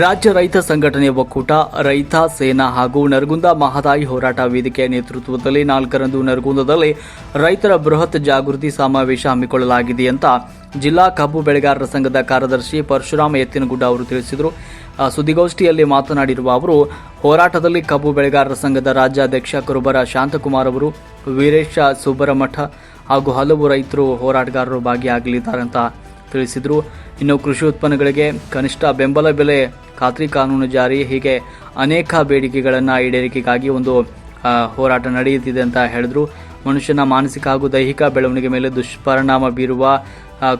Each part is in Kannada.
ರಾಜ್ಯ ರೈತ ಸಂಘಟನೆ ಒಕ್ಕೂಟ, ರೈತ ಸೇನಾ ಹಾಗೂ ನರಗುಂದ ಮಹದಾಯಿ ಹೋರಾಟ ವೇದಿಕೆಯ ನೇತೃತ್ವದಲ್ಲಿ ನಾಲ್ಕರಂದು ನರಗುಂದದಲ್ಲಿ ರೈತರ ಬೃಹತ್ ಜಾಗೃತಿ ಸಮಾವೇಶ ಹಮ್ಮಿಕೊಳ್ಳಲಾಗಿದೆ ಅಂತ ಜಿಲ್ಲಾ ಕಬ್ಬು ಬೆಳೆಗಾರರ ಸಂಘದ ಕಾರ್ಯದರ್ಶಿ ಪರಶುರಾಮ ಎತ್ತಿನಗುಡ್ಡ ಅವರು ತಿಳಿಸಿದರು. ಸುದ್ದಿಗೋಷ್ಠಿಯಲ್ಲಿ ಮಾತನಾಡಿರುವ ಅವರು, ಹೋರಾಟದಲ್ಲಿ ಕಬ್ಬು ಬೆಳೆಗಾರರ ಸಂಘದ ರಾಜ್ಯಾಧ್ಯಕ್ಷ ಕುರುಬರ ಶಾಂತಕುಮಾರ್ ಅವರು, ವೀರೇಶ ಸುಬ್ಬರಮಠ ಹಾಗೂ ಹಲವು ರೈತರು ಹೋರಾಟಗಾರರು ಭಾಗಿಯಾಗಲಿದ್ದಾರೆ ಅಂತ ತಿಳಿಸಿದರು. ಇನ್ನು ಕೃಷಿ ಉತ್ಪನ್ನಗಳಿಗೆ ಕನಿಷ್ಠ ಬೆಂಬಲ ಬೆಲೆ ಖಾತ್ರಿ ಕಾನೂನು ಜಾರಿ. ಹೀಗೆ ಅನೇಕ ಬೇಡಿಕೆಗಳನ್ನು ಈಡೇರಿಕೆಗಾಗಿ ಒಂದು ಹೋರಾಟ ನಡೆಯುತ್ತಿದೆ ಅಂತ ಹೇಳಿದ್ರು. ಮನುಷ್ಯನ ಮಾನಸಿಕ ಹಾಗೂ ದೈಹಿಕ ಬೆಳವಣಿಗೆ ಮೇಲೆ ದುಷ್ಪರಿಣಾಮ ಬೀರುವ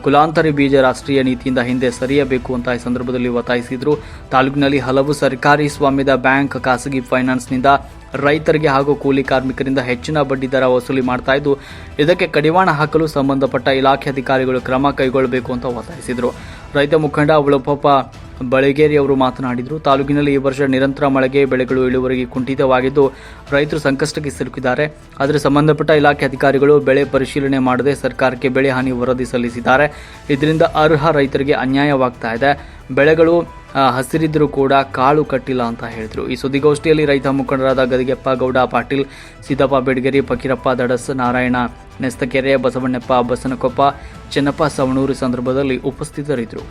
ಕುಲಾಂತರಿ ಬೀಜ ರಾಷ್ಟ್ರೀಯ ನೀತಿಯಿಂದ ಹಿಂದೆ ಸರಿಯಬೇಕು ಅಂತ ಈ ಸಂದರ್ಭದಲ್ಲಿ ಒತ್ತಾಯಿಸಿದರು. ತಾಲೂಕಿನಲ್ಲಿ ಹಲವು ಸರ್ಕಾರಿ ಸ್ವಾಮ್ಯದ ಬ್ಯಾಂಕ್ ಖಾಸಗಿ ಫೈನಾನ್ಸ್ನಿಂದ ರೈತರಿಗೆ ಹಾಗೂ ಕೂಲಿ ಕಾರ್ಮಿಕರಿಂದ ಹೆಚ್ಚಿನ ಬಡ್ಡಿ ದರ ವಸೂಲಿ ಮಾಡ್ತಾ ಇದ್ದು, ಇದಕ್ಕೆ ಕಡಿವಾಣ ಹಾಕಲು ಸಂಬಂಧಪಟ್ಟ ಇಲಾಖೆ ಅಧಿಕಾರಿಗಳು ಕ್ರಮ ಕೈಗೊಳ್ಳಬೇಕು ಅಂತ ಒತ್ತಾಯಿಸಿದರು. ರೈತ ಮುಖಂಡ ಉಳಪಪ್ಪ ಬಳಗೇರಿ ಅವರು ಮಾತನಾಡಿದರು, ತಾಲೂಕಿನಲ್ಲಿ ಈ ವರ್ಷ ನಿರಂತರ ಮಳೆಗೆ ಬೆಳೆಗಳು ಇಳುವರಿಗೆ ಕುಂಠಿತವಾಗಿದ್ದು, ರೈತರು ಸಂಕಷ್ಟಕ್ಕೆ ಸಿಲುಕಿದ್ದಾರೆ. ಆದರೆ ಸಂಬಂಧಪಟ್ಟ ಇಲಾಖೆ ಅಧಿಕಾರಿಗಳು ಬೆಳೆ ಪರಿಶೀಲನೆ ಮಾಡದೆ ಸರ್ಕಾರಕ್ಕೆ ಬೆಳೆ ಹಾನಿ ವರದಿ ಸಲ್ಲಿಸಿದ್ದಾರೆ. ಇದರಿಂದ ಅರ್ಹ ರೈತರಿಗೆ ಅನ್ಯಾಯವಾಗ್ತಾ ಇದೆ. ಬೆಳೆಗಳು ಹಸಿರಿದ್ರೂ ಕೂಡ ಕಾಳು ಕಟ್ಟಿಲ್ಲ ಅಂತ ಹೇಳಿದರು. ಈ ಸುದ್ದಿಗೋಷ್ಠಿಯಲ್ಲಿ ರೈತ ಮುಖಂಡರಾದ ಗದಿಗೆಪ್ಪ, ಗೌಡ, ಪಾಟೀಲ್, ಸಿದ್ದಪ್ಪ ಬೆಡ್ಗೇರಿ, ಫಕೀರಪ್ಪ ದಡಸ್, ನಾರಾಯಣ ನೆಸ್ತಕೆರೆ, ಬಸವಣ್ಣಪ್ಪ ಬಸನಕೊಪ್ಪ, ಚೆನ್ನಪ್ಪ ಸವಣೂರು ಸಂದರ್ಭದಲ್ಲಿ ಉಪಸ್ಥಿತರಿದ್ದರು.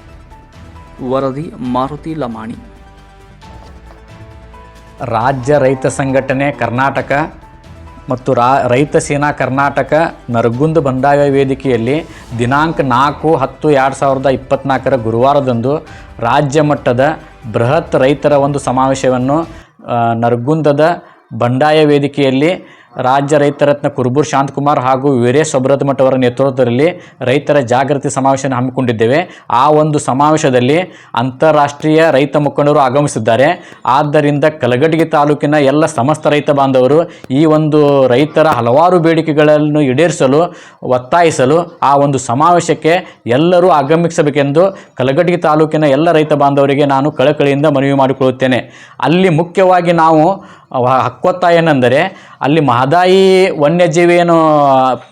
ವರದಿ ಮಾರುತಿ ಲಮಾಣಿ. ರಾಜ್ಯ ರೈತ ಸಂಘಟನೆ ಕರ್ನಾಟಕ ಮತ್ತು ರಾ, ರೈತ ಸೇನಾ ಕರ್ನಾಟಕ ನರಗುಂದ ಬಂಡಾಯ ವೇದಿಕೆಯಲ್ಲಿ ದಿನಾಂಕ ನಾಲ್ಕು ಹತ್ತು ಎರಡು ಸಾವಿರದ ಇಪ್ಪತ್ತ್ನಾಲ್ಕರ ಗುರುವಾರದಂದು ರಾಜ್ಯ ಮಟ್ಟದ ಬೃಹತ್ ರೈತರ ಒಂದು ಸಮಾವೇಶವನ್ನು ನರಗುಂದದ ಬಂಡಾಯ ವೇದಿಕೆಯಲ್ಲಿ ರಾಜ್ಯ ರೈತರತ್ನ ಕುರುಬೂರ್ ಶಾಂತಕುಮಾರ್ ಹಾಗೂ ವೀರೇಶ್ ಸೊಬ್ರತಮಠ ಅವರ ನೇತೃತ್ವದಲ್ಲಿ ರೈತರ ಜಾಗೃತಿ ಸಮಾವೇಶವನ್ನು ಹಮ್ಮಿಕೊಂಡಿದ್ದೇವೆ. ಆ ಒಂದು ಸಮಾವೇಶದಲ್ಲಿ ಅಂತಾರಾಷ್ಟ್ರೀಯ ರೈತ ಮುಖಂಡರು ಆಗಮಿಸಿದ್ದಾರೆ. ಆದ್ದರಿಂದ ಕಲಘಟಗಿ ತಾಲೂಕಿನ ಎಲ್ಲ ಸಮಸ್ತ ರೈತ ಬಾಂಧವರು ಈ ಒಂದು ರೈತರ ಹಲವಾರು ಬೇಡಿಕೆಗಳನ್ನು ಈಡೇರಿಸಲು, ಒತ್ತಾಯಿಸಲು ಆ ಒಂದು ಸಮಾವೇಶಕ್ಕೆ ಎಲ್ಲರೂ ಆಗಮಿಸಬೇಕೆಂದು ಕಲಘಟಗಿ ತಾಲೂಕಿನ ಎಲ್ಲ ರೈತ ಬಾಂಧವರಿಗೆ ನಾನು ಕಳಕಳಿಯಿಂದ ಮನವಿ ಮಾಡಿಕೊಳ್ಳುತ್ತೇನೆ. ಅಲ್ಲಿ ಮುಖ್ಯವಾಗಿ ನಾವು ವ- ಹಕ್ಕೊತ್ತಾಯ ಏನೆಂದರೆ ಅಲ್ಲಿ ಮಹದಾಯಿ ವನ್ಯಜೀವಿ ಏನು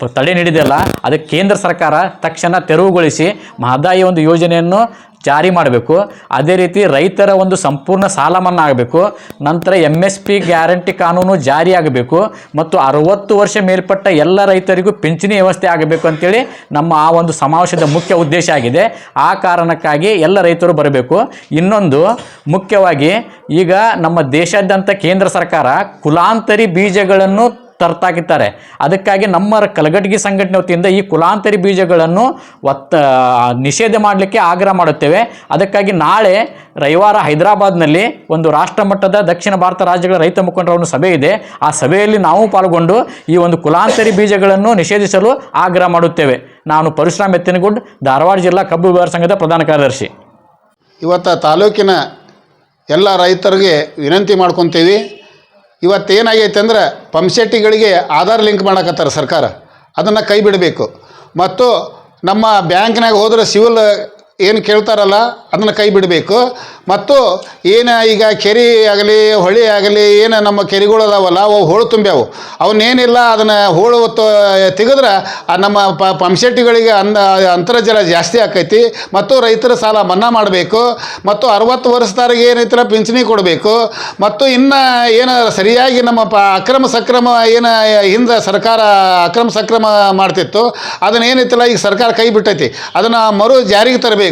ತಡೆ ನೀಡಿದೆಯಲ್ಲ, ಅದಕ್ಕೆ ಕೇಂದ್ರ ಸರ್ಕಾರ ತಕ್ಷಣ ತೆರವುಗೊಳಿಸಿ ಮಹದಾಯಿ ಒಂದು ಯೋಜನೆಯನ್ನು ಜಾರಿ ಮಾಡಬೇಕು. ಅದೇ ರೀತಿ ರೈತರ ಒಂದು ಸಂಪೂರ್ಣ ಸಾಲ ಮನ್ನಾ ಆಗಬೇಕು ನಂತರ ಎಂ ಎಸ್ ಪಿ ಗ್ಯಾರಂಟಿ ಕಾನೂನು ಜಾರಿಯಾಗಬೇಕು ಮತ್ತು ಅರವತ್ತು ವರ್ಷ ಮೇಲ್ಪಟ್ಟ ಎಲ್ಲ ರೈತರಿಗೂ ಪಿಂಚಣಿ ವ್ಯವಸ್ಥೆ ಆಗಬೇಕು ಅಂತೇಳಿ ನಮ್ಮ ಆ ಒಂದು ಸಮಾವೇಶದ ಮುಖ್ಯ ಉದ್ದೇಶ ಆಗಿದೆ. ಆ ಕಾರಣಕ್ಕಾಗಿ ಎಲ್ಲ ರೈತರು ಬರಬೇಕು. ಇನ್ನೊಂದು, ಮುಖ್ಯವಾಗಿ ಈಗ ನಮ್ಮ ದೇಶಾದ್ಯಂತ ಕೇಂದ್ರ ಸರ್ಕಾರ ಕುಲಾಂತರಿ ಬೀಜಗಳನ್ನು ತರ್ತಾಕಿದ್ದಾರೆ ಅದಕ್ಕಾಗಿ ನಮ್ಮ ಕಲಗಟಗಿ ಸಂಘಟನೆ ವತಿಯಿಂದ ಈ ಕುಲಾಂತರಿ ಬೀಜಗಳನ್ನು ಒತ್ತ ನಿಷೇಧ ಮಾಡಲಿಕ್ಕೆ ಆಗ್ರಹ ಮಾಡುತ್ತೇವೆ. ಅದಕ್ಕಾಗಿ ನಾಳೆ ರವಿವಾರ ಹೈದರಾಬಾದ್ನಲ್ಲಿ ಒಂದು ರಾಷ್ಟ್ರ ಮಟ್ಟದ ದಕ್ಷಿಣ ಭಾರತ ರಾಜ್ಯಗಳ ರೈತ ಮುಖಂಡರ ಒಂದು ಸಭೆ ಇದೆ. ಆ ಸಭೆಯಲ್ಲಿ ನಾವು ಪಾಲ್ಗೊಂಡು ಈ ಒಂದು ಕುಲಾಂತರಿ ಬೀಜಗಳನ್ನು ನಿಷೇಧಿಸಲು ಆಗ್ರಹ ಮಾಡುತ್ತೇವೆ. ನಾನು ಪರಶುರಾಮ್ ಎತ್ತಿನಗುಡ್, ಧಾರವಾಡ ಜಿಲ್ಲಾ ಕಬ್ಬು ವ್ಯವಹಾರ ಸಂಘದ ಪ್ರಧಾನ ಕಾರ್ಯದರ್ಶಿ. ಇವತ್ತು ತಾಲೂಕಿನ ಎಲ್ಲ ರೈತರಿಗೆ ವಿನಂತಿ ಮಾಡ್ಕೊತೀವಿ. ಇವತ್ತೇನಾಗೈತೆ ಅಂದ್ರೆ ಪಂಪ್ಸೆಟ್ಟಿಗಳಿಗೆ ಆಧಾರ್ ಲಿಂಕ್ ಮಾಡಕತ್ತಾರೆ ಸರ್ಕಾರ. ಅದನ್ನು ಕೈ ಬಿಡಬೇಕು. ಮತ್ತು ನಮ್ಮ ಬ್ಯಾಂಕ್ನಾಗ ಹೋದ್ರೆ ಸಿವಿಲ್ ಏನು ಕೇಳ್ತಾರಲ್ಲ, ಅದನ್ನು ಕೈ ಬಿಡಬೇಕು. ಮತ್ತು ಏನು ಈಗ ಕೆರೆ ಆಗಲಿ, ಹೊಳೆ ಆಗಲಿ, ಏನು ನಮ್ಮ ಕೆರೆಗಳು ಅದಾವಲ್ಲ, ಅವು ಹೋಳು ತುಂಬ್ಯಾವು. ಅವನ್ನೇನಿಲ್ಲ, ಅದನ್ನು ಹೋಳು ಹೊತ್ತು ತೆಗೆದ್ರೆ ನಮ್ಮ ಪ ಪಂಪ್ಸೆಟ್ಟಿಗಳಿಗೆ ಅಂದ, ಅಂತರ್ಜಲ ಜಾಸ್ತಿ ಆಕೈತಿ. ಮತ್ತು ರೈತರ ಸಾಲ ಮನ್ನಾ ಮಾಡಬೇಕು. ಮತ್ತು ಅರವತ್ತು ವರ್ಷದವ್ರಿಗೆ ಏನೈತಲ್ಲ ಪಿಂಚಣಿ ಕೊಡಬೇಕು. ಮತ್ತು ಇನ್ನು ಏನು ಸರಿಯಾಗಿ ನಮ್ಮ ಪ, ಅಕ್ರಮ ಸಕ್ರಮ ಏನು ಹಿಂದೆ ಸರ್ಕಾರ ಅಕ್ರಮ ಸಕ್ರಮ ಮಾಡ್ತಿತ್ತು. ಅದನ್ನ ಏನೈತಲ್ಲ ಈಗ ಸರ್ಕಾರ ಕೈ ಬಿಟ್ಟೈತಿ. ಅದನ್ನು ಮರು ಜಾರಿಗೆ ತರಬೇಕು.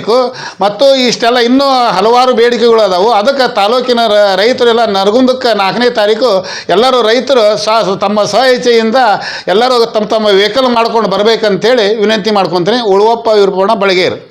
ಮತ್ತು ಇಷ್ಟೆಲ್ಲ ಇನ್ನೂ ಹಲವಾರು ಬೇಡಿಕೆಗಳು ಅದಾವು. ಅದಕ್ಕೆ ತಾಲೂಕಿನ ರೈತರೆಲ್ಲ ನರಗುಂದಕ್ಕೆ ನಾಲ್ಕನೇ ತಾರೀಕು ಎಲ್ಲರೂ ರೈತರು ಸ ತಮ್ಮ ಸ್ವ ಇಚ್ಛೆಯಿಂದ ಎಲ್ಲರೂ ತಮ್ಮ ತಮ್ಮ ವೆಹಿಕಲ್ ಮಾಡ್ಕೊಂಡು ಬರಬೇಕಂತೇಳಿ ವಿನಂತಿ ಮಾಡ್ಕೊತೀನಿ. ಉಳುವಪ್ಪ ವಿರುಪಣ ಬಳಗೇರು.